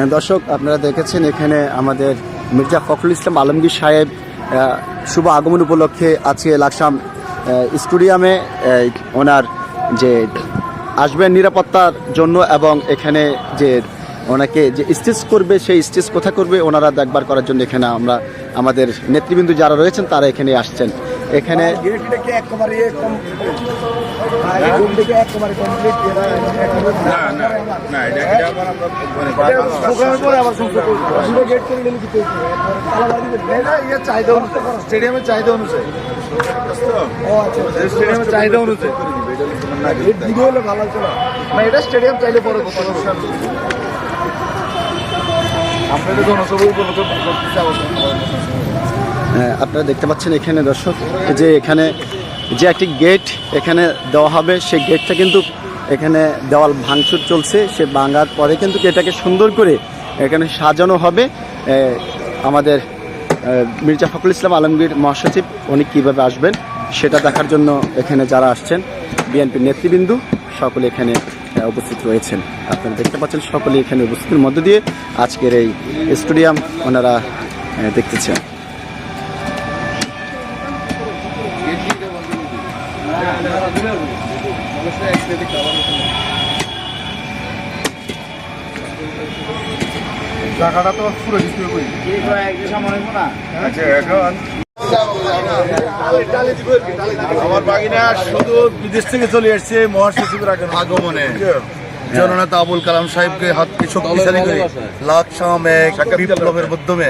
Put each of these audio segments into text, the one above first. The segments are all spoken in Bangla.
হ্যাঁ, দর্শক আপনারা দেখেছেন এখানে আমাদের মির্জা ফখরুল ইসলাম আলমগীর সাহেব শুভ আগমন উপলক্ষে আজকে লাকসাম স্টুডিয়ামে ওনার যে আসবেন নিরাপত্তার জন্য এবং এখানে যে ওনাকে যে স্টেজ করবে সেই স্টেজ কোথা করবে ওনারা দেখবার করার জন্য এখানে আমরা আমাদের নেতৃবৃন্দ যারা রয়েছেন তারা এখানে আসছেন। এখানে গেটটাকে একেবারে কম গেটটাকে একেবারে কমপ্লিট না না না এটা এটা আবার আমরা মানে ইয়ে স্টেডিয়ামের চাহিদা অনুসারে আচ্ছা স্টেডিয়ামের চাহিদা অনুসারে দিকে হলে ভালো হতো না? না এটা স্টেডিয়াম চাইলে পরে আপনাদের জনসভা উপলক্ষে হ্যাঁ, আপনারা দেখতে পাচ্ছেন এখানে দর্শক যে এখানে যে একটি গেট এখানে দেওয়া হবে, সেই গেটটা কিন্তু এখানে দেওয়াল ভাঙচুর চলছে। সে ভাঙার পরে কিন্তু এটাকে সুন্দর করে এখানে সাজানো হবে। আমাদের মির্জা ফখরুল ইসলাম আলমগীর মহাসচিব, উনি কীভাবে আসবেন সেটা দেখার জন্য এখানে যারা আসছেন বিএনপির নেতৃবৃন্দ, সকলে এখানে উপস্থিত রয়েছেন। আপনারা দেখতে পাচ্ছেন, সকলে এখানে উপস্থিতির মধ্য দিয়ে আজকের এই স্টেডিয়াম ওনারা দেখতেছেন। টাকাটা তো পুরো দিতে হবে আচ্ছা এখন আমার বাগিনা শুধু বিদেশ থেকে চলে এসছে মহাসচিবের আগে আগমনে। জননেতা আবুল কালাম সাহেবকে হাতকে শক্তিশালী করে লাকসাম এক বিপ্লবের মাধ্যমে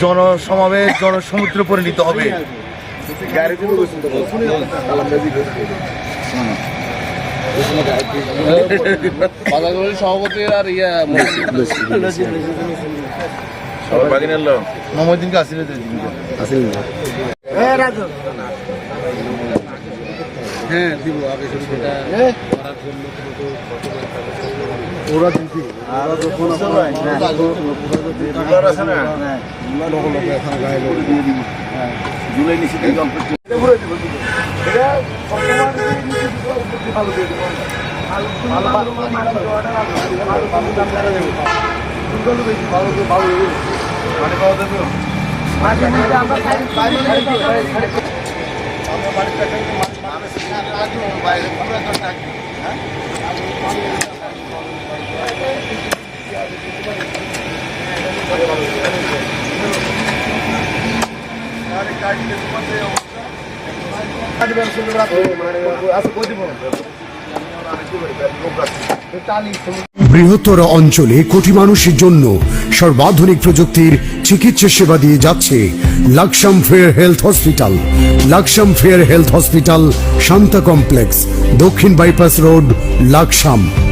জনসমাবেশ জনসমুদ্র পরিণত হবে। সভাপতি আর ইয়া মোহাম্মদিনকে আসিলে। হ্যাঁ দিব আগে শুরু করে। দুলার জুলাই নিষিদ্ধ দিয়ে দেবো ভালো ভালো ভালো ভালো মানে পাওয়া যাবে? বৃহত্তর অঞ্চলে কোটি মানুষের জন্য সর্বাধুনিক প্রযুক্তির চিকিৎসা সেবা দিয়ে যাচ্ছে Laksam fair health hospital. Laksam fair health hospital Shanta complex, দক্ষিণ বাইপাস রোড, লাকসাম।